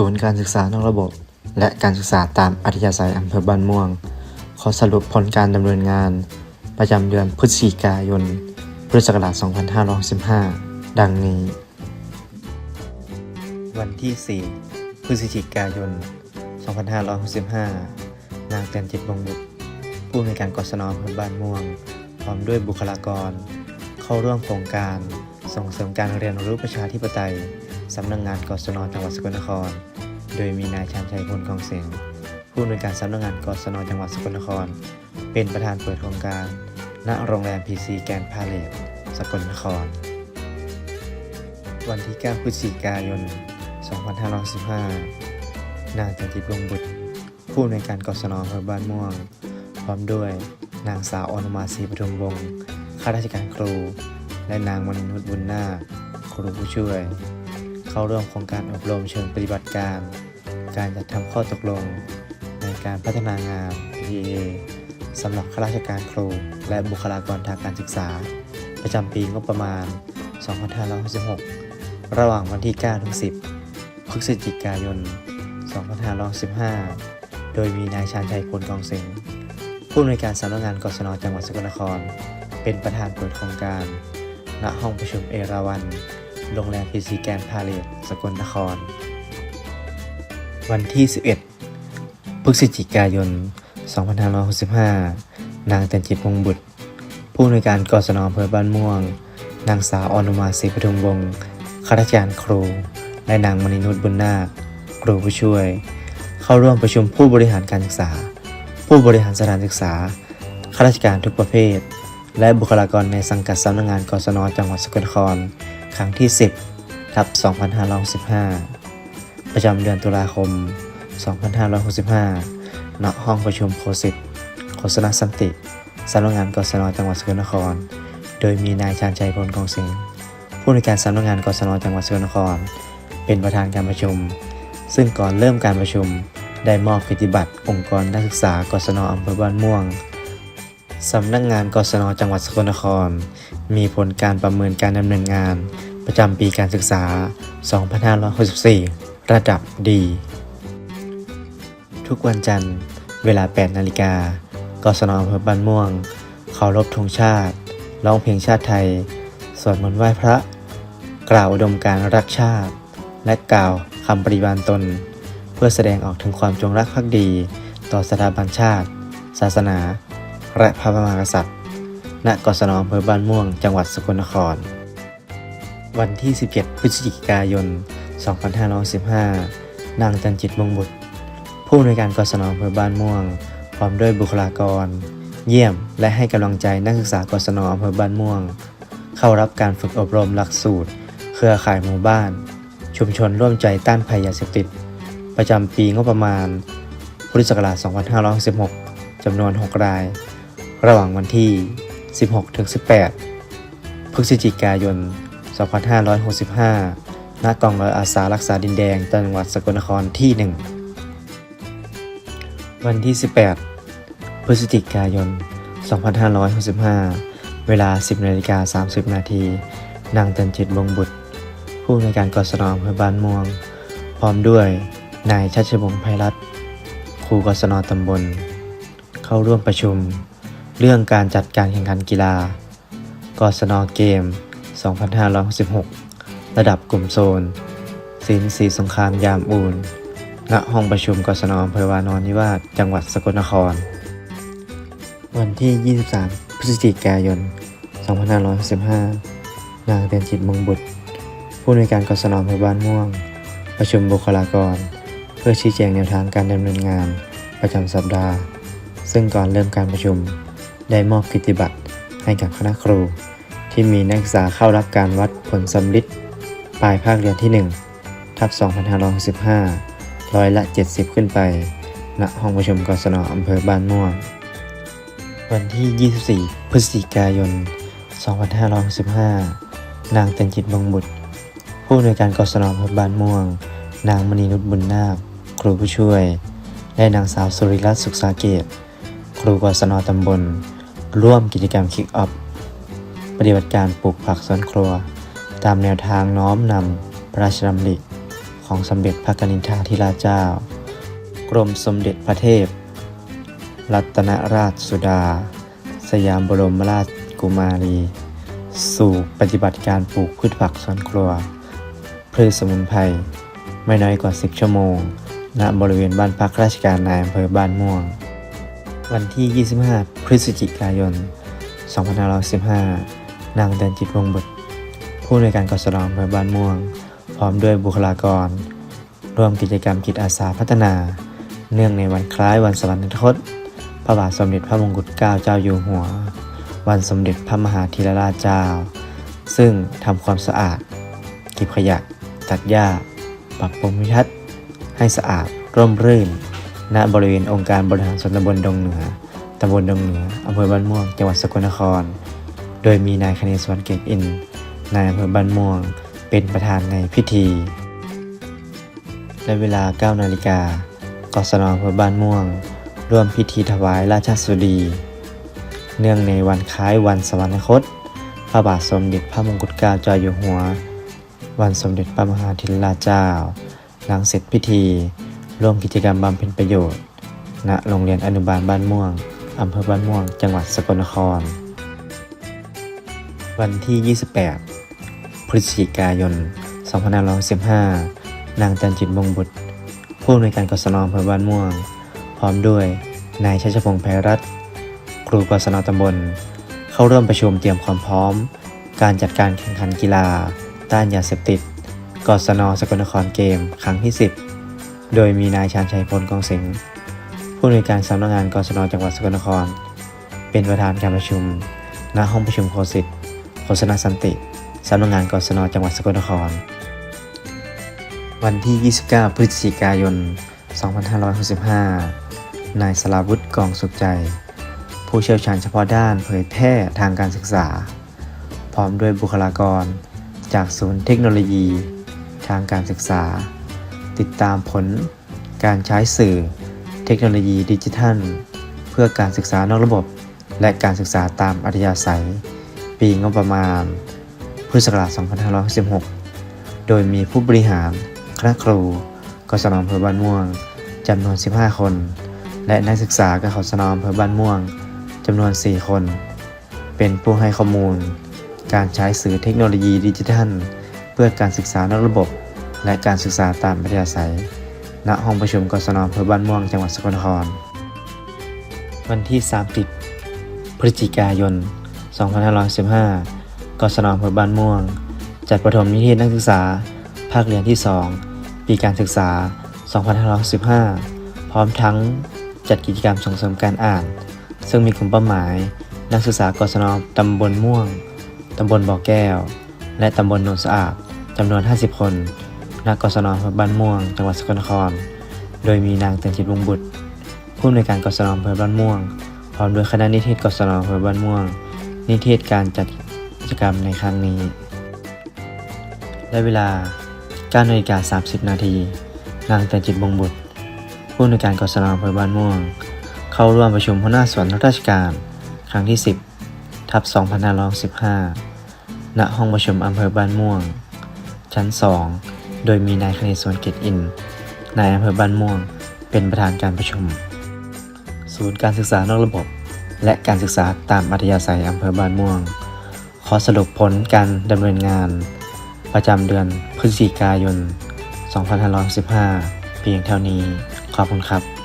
ศูนย์การศึกษานอกระบบ และการศึกษาตามอัธยาศัยอำเภอบ้านม่วง ขอสรุปผลการดำเนินงาน ประจำเดือนพฤศจิกายน พุทธศักราช 2515 ดังนี้ วันที่ 4 พฤศจิกายน 2565 นางเต็นจิตวงบุตรผู้ในการกศนอำเภอบ้านม่วง พร้อมด้วยบุคลากร เข้าร่วมโครงการส่งเสริมการเรียนรู้ประชาธิปไตย สำนักงงานกศนจังหวัดสกลนคร โดยมีนายชานชัยพลกองเสียงผู้อำนวยการสำนักงานกศนจังหวัดสกลนคร เป็นประธานเปิดโครงการ ณ โรงแรมพีซีแกรนพาเลทสกลนคร วันที่ 9 พฤศจิกายน 2515 นางจันทิพย์วงบุตร ผู้อำนวยการกศนอำเภอบ้านม่วง พร้อมด้วยนางสาวอนุมาศรีปทุมวงศ์ข้าราชการครู และนางมณีนุชบุญนาคครูผู้ช่วย เข้าร่วมโครงการอบรมเชิงปฏิบัติการ การจัดทำข้อตกลง ในการพัฒนางาน PTA สำหรับข้าราชการครู และบุคลากรทางการศึกษา ประจำปีงบประมาณ 2566 ระหว่างวันที่ 9 ถึง 10 พฤศจิกายน 2515 โดยมีนายชาญชัยพลกองเสงผู้อำนวยการสำนักงานกศนจังหวัดสกลนคร เป็นประธานเปิดโครงการ ณ ห้องประชุมเอราวัน โรงแรมพีซีแกรนพาเลทสกลนคร วันที่ 11 พฤศจิกายน 2565 นางเต็นจิตวงบุตร ผู้อำนวยการกศนอำเภอบ้านม่วง นางสาวอนุมาศรีปทุมวงศ์ข้าราชการครู และนางมณีนุชบุญนาค ครูผู้ช่วย เข้าร่วมประชุมผู้บริหารการศึกษา ผู้บริหารสถานศึกษาข้าราชการทุกประเภท และบุคลากรในสังกัดสำนักงานกศนจังหวัดสกลนคร ครั้งที่ 10ทับ2515ประจำเดือนตุลาคม 2565 ณ ห้องประชุมโคสิตโฆษณสันติสำนักงานกศนจังหวัดสกลนคร โดยมีนายชาญชัยพลกองสิงห์ผู้ในการสำนักงานกศนจังหวัดสกลนคร เป็นประธานการประชุม ซึ่งก่อนเริ่มการประชุมได้มอบกิจบัตรองค์กรนักศึกษากศนอำเภอบ้านม่วงสำนักงานกศนจังหวัดสกลนคร มีผลการประเมินการดำเนินงาน ประจำปีการศึกษา 2564 ระดับดี ทุกวันจันทร์ เวลา 8 นาฬิกากศนอำเภอบ้านม่วงเคารพธงชาติ ร้องเพลงชาติไทย สวดมนต์ไหว้พระ กล่าวอุดมการรักชาติ และกล่าวคำปฏิบัติตน เพื่อแสดงออกถึงความจงรักภักดี ต่อสถาบันชาติ ศาสนา และพระมหากษัตริย์ ณ กศนอำเภอบ้านม่วง จังหวัดสกลนคร วันที่ 17 พฤศจิกายน 2515 นางจันจิตมงบุตร ผู้อำนวยการกศนอำเภอบ้านม่วง พร้อมด้วยบุคลากร เยี่ยม และให้กำลังใจนักศึกษากศนอำเภอบ้านม่วง เข้ารับการฝึกอบรมหลักสูตร เครือข่ายหมู่บ้าน ชุมชนร่วมใจต้านภัยยาเสพติด ประจำปีงบประมาณ พุทธศักราช 2516จำนวน 6 ราย ระหว่างวันที่ 16-18 พฤศจิกายน 2565 ณ กองร้อยอาสารักษาดินแดง จังหวัดสกลนครที่ 1 วันที่ 18 พฤศจิกายน 2565 เวลา 10นาฬิกา30 นาที นางจันจิตวงบุตร ผู้ในการกศนอำเภอบ้านม่วง พร้อมด้วยนายชัชวงศ์ไพรัตครูกศนตำบล เข้าร่วมประชุม เรื่องการจัดการแข่งขันกีฬากศนเกม 2566 ระดับกลุ่มโซนศิลป์สีสงครามยามอูนณห้องประชุมกศนอำเภอวานอนนิวาสจังหวัดสกลนคร วันที่ 23 พฤศจิกายน 2565 นางเต็นจิตมงบุตร ผู้ในวยการกศนอำเภอบ้านม่วง ประชุมบุคลากร เพื่อชี้แจงแนวทางการดำเนินงานประจำสัปดาห์ ซึ่งก่อนเริ่มการประชุมได้มอบกิตติบัตรให้กับคณะครู ที่มีนักศึกษาเข้ารับการวัดผลสำลิดปลายภาคเรียนที่ 1 ทับ 2565ร้อยละ 70 ขึ้นไป ณ ห้องประชุมกศนอำเภอบ้านม่วง วันที่ 24 พฤศจิกายน 2565 นางเต็นจิตวงบุตร ผู้อำนวยการกศนอำเภอบ้านม่วง นางมณีนุชบุญนาค ครูผู้ช่วย และนางสาวสุริรัตน์สุขสาเกต ครูกศนตำบล ร่วมกิจกรรมคิกออฟ ปฏิบัติการปลูกผักสวนครัว ตามแนวทางน้อมนำพระราชดำริของสมเด็จพระกนิษฐาธิราชเจ้า กรมสมเด็จพระเทพ รัตนราชสุดา สยามบรมราชกุมารี สู่ปฏิบัติการปลูกพืชผักสวนครัว พืชสมุนไพรไม่น้อยกว่า 10 ชั่วโมง ณ บริเวณบ้านพักราชการนายอำเภอบ้านม่วง วันที่ 25 พฤศจิกายน 2515 นางเดินจิตวงบุตร ผู้อำนวยการกสนอำเภอบ้านม่วง พร้อมด้วยบุคลากร ร่วมกิจกรรมจิตอาสาพัฒนา เนื่องในวันคล้ายวันสวรรคต พระบาทสมเด็จพระมงกุฎเกล้าเจ้าอยู่หัว วันสมเด็จพระมหาธีรราชเจ้า ซึ่งทำความสะอาดเก็บขยะตัดหญ้า ปรับปรุงวิทัศน์ ให้สะอาดร่มรื่น ณบริเวณองค์การบริหารส่วนตำบลดงเหนือตำบลดงเหนืออำเภอบ้านม่วง จังหวัดสกลนคร โดยมีนายคเนศวรเกตอิน นายอำเภอบ้านม่วง เป็นประธานในพิธี และเวลา 9 นาฬิกากศนอำเภอบ้านม่วง ร่วมพิธีถวายราชสุดี เนื่องในวันคล้ายวันสวรรคต พระบาทสมเด็จพระมงกุฎเกล้าเจ้าอยู่หัว วันสมเด็จพระมหาธิราชเจ้า หลังเสร็จพิธี ร่วมกิจกรรมบำเพ็ญประโยชน์ ณ โรงเรียนอนุบาลบ้านม่วง อำเภอบ้านม่วง จังหวัดสกลนคร วันที่ 28 พฤศจิกายน 2515 นางจันจิตมงบุตร ผู้อำนวยการกศนอำเภอบ้านม่วง พร้อมด้วยนายชัชพงษ์ไพรัตครูกศนตำบล เข้าร่วมประชุมเตรียมความพร้อม การจัดการแข่งขันกีฬา ต้านยาเสพติด กศนสกลนครเกม ครั้งที่ 10 โดยมีนายชาญชัยพลกองสิงห์ผู้อำนวยการสำนักงานกศนจังหวัดสกลนคร เป็นประธานการประชุม ณห้องประชุมโคสิต โฆษณาสันติสำนักงานกศนจังหวัดสกลนคร วันที่ 29 พฤศจิกายน 2565 นายสลาวุฒิกองสุขใจ ผู้เชี่ยวชาญเฉพาะด้านเผยแพร่ทางการศึกษา พร้อมด้วยบุคลากร จากศูนย์เทคโนโลยี ทางการศึกษา ติดตามผลการใช้สื่อเทคโนโลยีดิจิทัล เพื่อการศึกษานอกระบบ และการศึกษาตามอัธยาศัย ปีงบประมาณ พุทธศักราช 2516โดยมีผู้บริหาร คณะครู กศนอำเภอบ้านม่วงจำนวน 15 คน และนักศึกษากศนอำเภอบ้านม่วงจำนวน 4 คน เป็นผู้ให้ข้อมูล การใช้สื่อเทคโนโลยีดิจิทัล เพื่อการศึกษานอกระบบ และการศึกษาตามอัธยาศัย ณ ห้องประชุมกศนอำเภอบ้านม่วงจังหวัดสกลนคร วันที่ 30 พฤศจิกายน 2515 กศนอำเภอบ้านม่วง จัดประถมนิเทศนักศึกษา ภาคเรียนที่ 2 ปีการศึกษา 2515 พร้อมทั้งจัดกิจกรรมส่งเสริมการอ่าน ซึ่งมีกลุ่มเป้าหมาย นักศึกษากศนตำบลม่วง ตำบลบ่อแก้ว และตำบลโนนสะอาดจำนวน 50 คนณกศนอำเภอบ้านม่วง จังหวัดสกลนคร โดยมีนางเตือนจิตวงบุตรผู้อำนวยการกศนอำเภอบ้านม่วงพร้อมด้วยคณะนิเทศกศนอำเภอบ้านม่วง นิเทศการจัดกิจกรรมในครั้งนี้และเวลา9นาฬิกา30 นาที นางจันจิตวงบุตร ผู้อำนวยการกศนอำเภอบ้านม่วง เข้าร่วมประชุมหัวหน้าส่วนราชการ ครั้งที่ 10 ทับ2515 ณ ห้องประชุมอำเภอบ้านม่วง ชั้น 2 โดยมีนายคเนศวรเกตอิน นายอำเภอบ้านม่วง เป็นประธานการประชุม ศูนย์การศึกษานอกระบบ และการศึกษาตามอัธยาศัยอำเภอบ้านม่วง ขอสรุปผลการดำเนินงาน ประจำเดือนพฤศจิกายน 2515 เพียงเท่านี้ ขอบคุณครับ